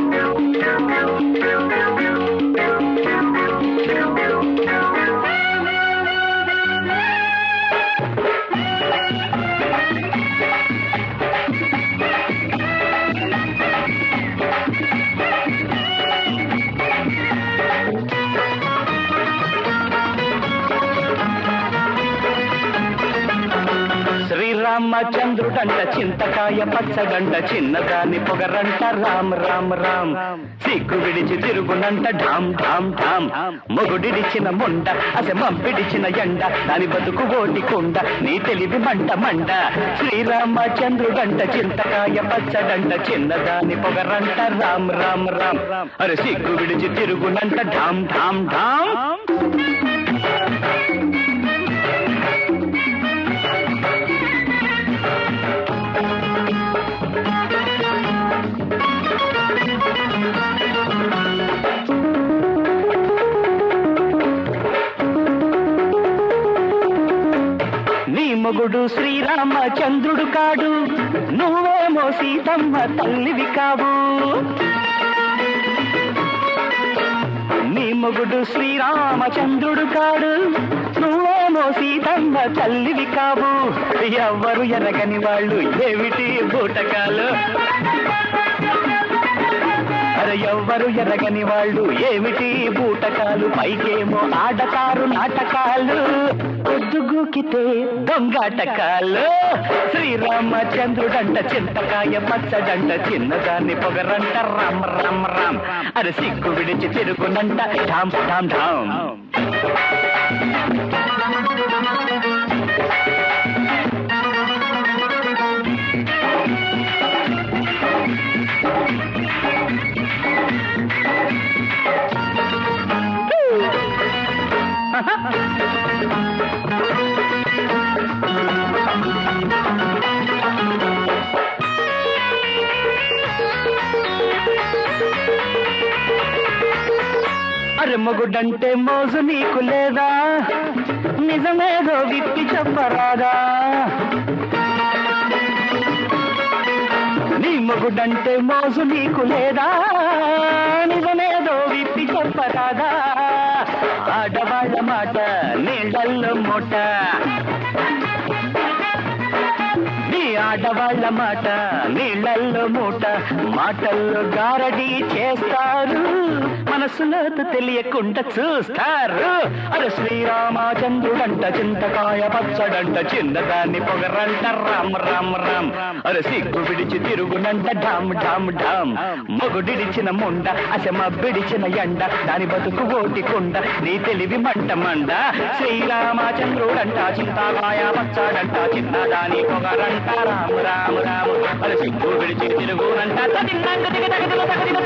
Música శ్రీరామచంద్రుడంట చింతకాయ పచ్చగంట చిన్నదాని పొగరంట రామ్ రామ్ రామ్. సిగ్గు విడిచి తిరుగునంట ఢామ్ ఢామ్ ఢామ్. మొగుడిడిచిన ముండ అసె మంపిడిచిన ఎండ దాని బతుకు ఓటి కుండ నీ తెలివి మంట మండ. శ్రీరామచంద్రుడంట చింతకాయ పచ్చగంట చిన్నదాని పొగరంట రామ్ రామ్ రామ్. అరే సిగ్గు విడిచి తిరుగునంట ఢామ్ ఢామ్ ఢామ్. మొగుడు శ్రీరామచంద్రుడు కాడు. నువ్వేమో సీతమ్మ తల్లివి కావు. నీ మొగుడు శ్రీరామచంద్రుడు కాడు. నువ్వేమో సీతమ్మ తల్లివి కావు. ఎవ్వరు ఎరగని వాళ్ళు ఏమిటి బూటకాలు? ఎవ్వరు ఎరగని వాళ్ళు ఏమిటి? బూటకాలు పైకేమో ఆడతారు నాటకాలు. పొద్దుగూకితే దొంగాటకాలు. శ్రీరామచంద్రుడంట చింతకాయ పచ్చడంట చిన్నదాన్ని పొగరంట. రామ్ రామ్ రామ్. అది సిగ్గు విడిచి తిరుగునంట. ఢామ్ ఢామ్ ఢామ్. అరే మొగుడంటే మోజు నీకు లేదా? నిజమేదో విప్పి చెప్పరాదా? నీ మొగుడంటే మోజు నీకు లేదా? నిజమేదో విప్పి చెప్పరాదా? ఆడవాళ్ళ మాట నీళ్ళల్లో మూట. ఆడవాళ్ళ మాట నీళ్ళల్లో మూట మాటల్లో గారడి చేస్తారు. మనసులో తెలియకుండా చూస్తారు. అరే శ్రీరామచంద్రుడంట చింతకాయ పచ్చడంట చిన్నదాన్ని పొగరంట రామ్ రామ్ రామ్. అరే సిగ్గు విడిచి తిరుగునంట ఢామ్ ఢామ్ ఢామ్. మొగుడిడిచిన ముండ అసమ బిడిచిన ఎండ దాని బతుకు ఓటి కుండ నీ తెలివి మంట మండ. శ్రీరామచంద్రుడంట చింతకాయ పచ్చడంట చిన్నదాని పొగరంట రామ్. రాము రాము రాము. అరే సింగు విడిచి తిరుగునంట తిన్నాక దిగ తగదిల తగదిల